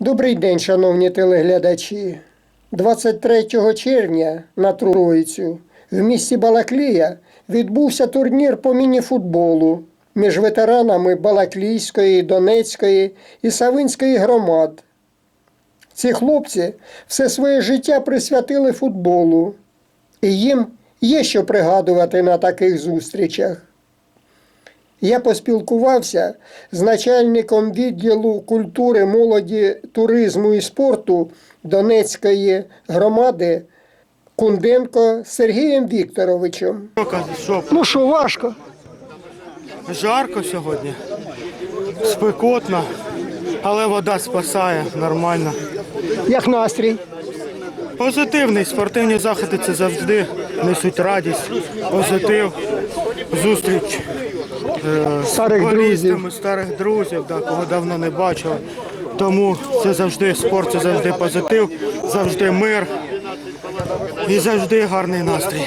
Добрий день, шановні телеглядачі. 23 червня на Троїцю в місті Балаклія відбувся турнір по мініфутболу між ветеранами Балаклійської, Донецької і Савинської громад. Ці хлопці все своє життя присвятили футболу, і їм є що пригадувати на таких зустрічах. Я поспілкувався з начальником відділу культури, молоді, туризму і спорту Донецької громади Кунденко Сергієм Вікторовичем. Ну що, важко? жарко сьогодні, спекотно, але вода спасає нормально. Як настрій? Позитивний спортивні заходи це завжди несуть радість, позитив, зустріч Старих футболістами, друзів. старих друзів, да, кого давно не бачили. Тому це завжди спорт, це завжди позитив, завжди мир і завжди гарний настрій.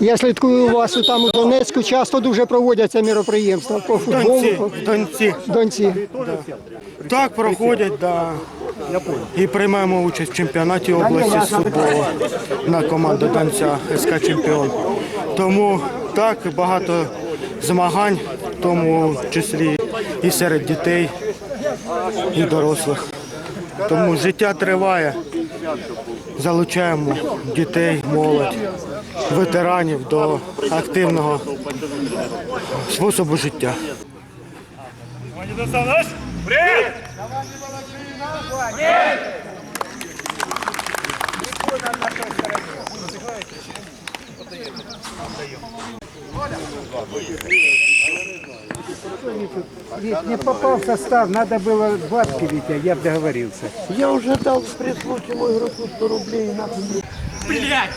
Я слідкую у вас там у Донецьку, часто дуже проводяться міроприємства по футболу. Донці, по донці. Донці. Так, проходять, да. І приймаємо участь в чемпіонаті області з футболу на команду Донця СК Чемпіон. Тому так, багато змагань, тому числі і серед дітей, і дорослих. Тому життя триває. Залучаємо дітей, молодь, ветеранів до активного способу життя. Ведь не попал в состав, надо было бабки ведь, а я бы договорился. Я уже дал при случае мой игроку 100 рублей. Нахуй. Блять!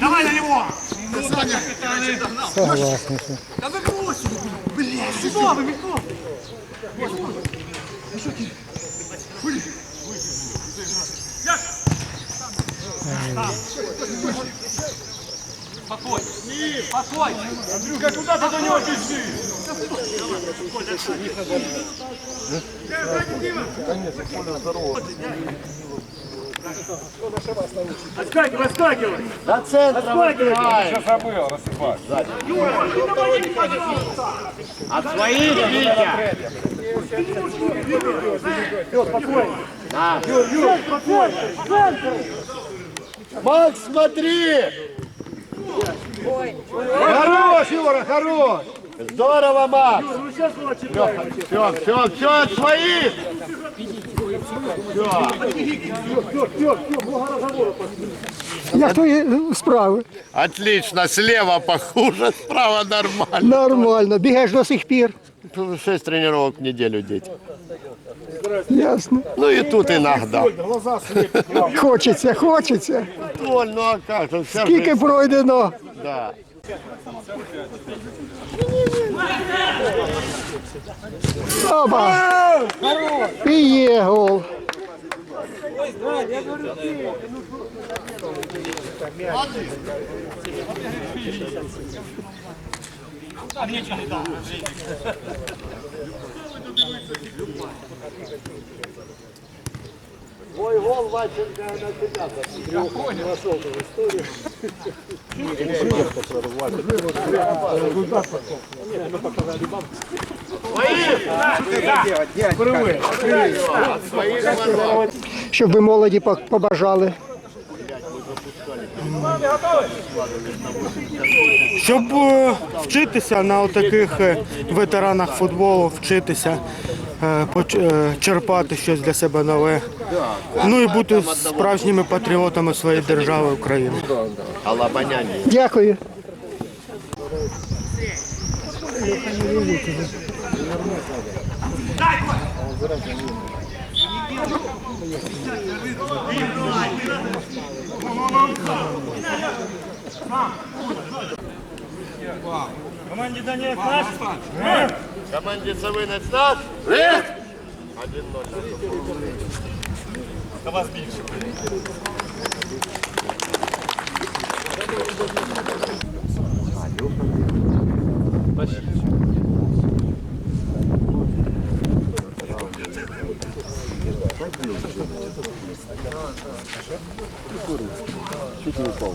Давай на него! Согласен. Да вы бросили! Блять! Сюда вы, Михо! Спокойно! Спокойно! Андрюха, куда ты до него бежишь? Отскакивай, отскакивай! До центра выбивай! Сейчас забыл, рассыпать. Юра, ты давай не От своих, Витя! Юр, спокойно! Да. Юр, Юр, спокойно! Центр! Макс, смотри! Ой. Хорош, Юра, хорош! Здорово, Макс! Все, все, все, от своих! Як твої справи? Отлично, слева похуже, справа нормально. Нормально. Бігаєш до сих пір. Шесть тренировок в неделю деть. Ясно. Ну и тут иногда. Хочеться, хочеться. Толь, ну а как же, вся Скільки жизнь, пройдено? да. Опа! приехал. є гол. Мой гол Ваченко на тебя. Я понял. Вошел в. Щоб ви молоді по- побажали. Щоб е, вчитися на таких ветеранах футболу, вчитися, е, е, черпати щось для себе нове. Ну і бути справжніми патріотами своєї держави України. Дякую. Команді Донець наш. Команді Цевинець наш. 1-0. До вас більше. Чуть не упал.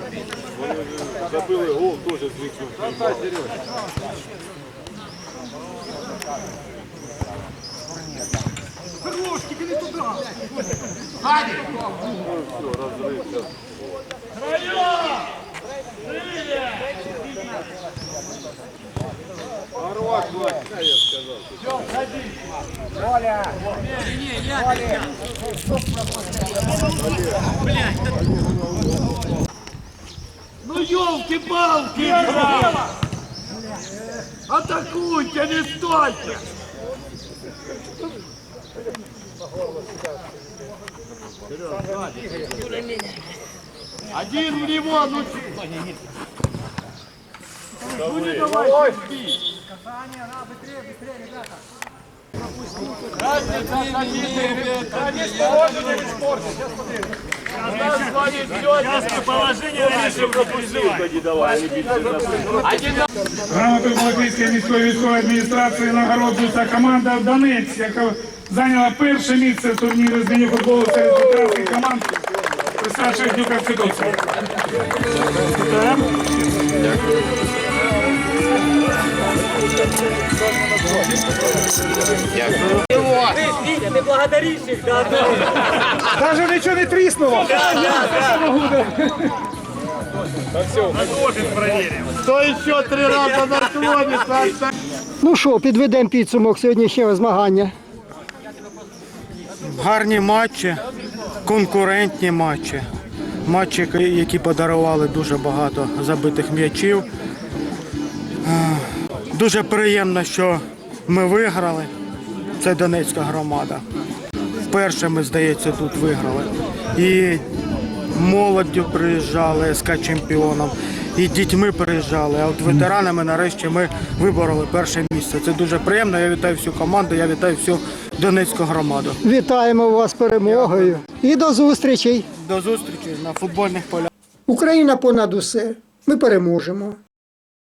забили гол, теж звідси впливали. Хорош, тільки не туди! Гаді! Ну все, розрився. Район! Рилля! Орвак, Вася, я сказал. Все, ходи. Оля! Не, не, я, я. Блядь, ну елки-палки! Атакуйте, не стойте! Один в него, ну Ну не давай, Казание, на, быстрее, быстрее, ребята! Разница, разница, разница, разница, разница, разница, Грамотою Балаклійської міської військової адміністрації нагороджується команда Донець, яка зайняла перше місце в турнірі з міні-футболу серед ветеранських команд при старших дню Конституції. Даже нічого не тріснуло. Кто еще три раза наклонится? Ну що, підведемо підсумок сьогоднішнього змагання. Гарні матчі, конкурентні матчі. Матчі, які подарували дуже багато забитих м'ячів. Е, Дуже приємно, що ми виграли. Це Донецька громада. Вперше ми, здається, тут виграли. І молоддю приїжджали СК чемпіоном, і дітьми приїжджали. А от ветеранами нарешті ми вибороли перше місце. Це дуже приємно. Я вітаю всю команду, я вітаю всю Донецьку громаду. Вітаємо вас перемогою і до зустрічей. До зустрічі на футбольних полях. Україна понад усе. Ми переможемо.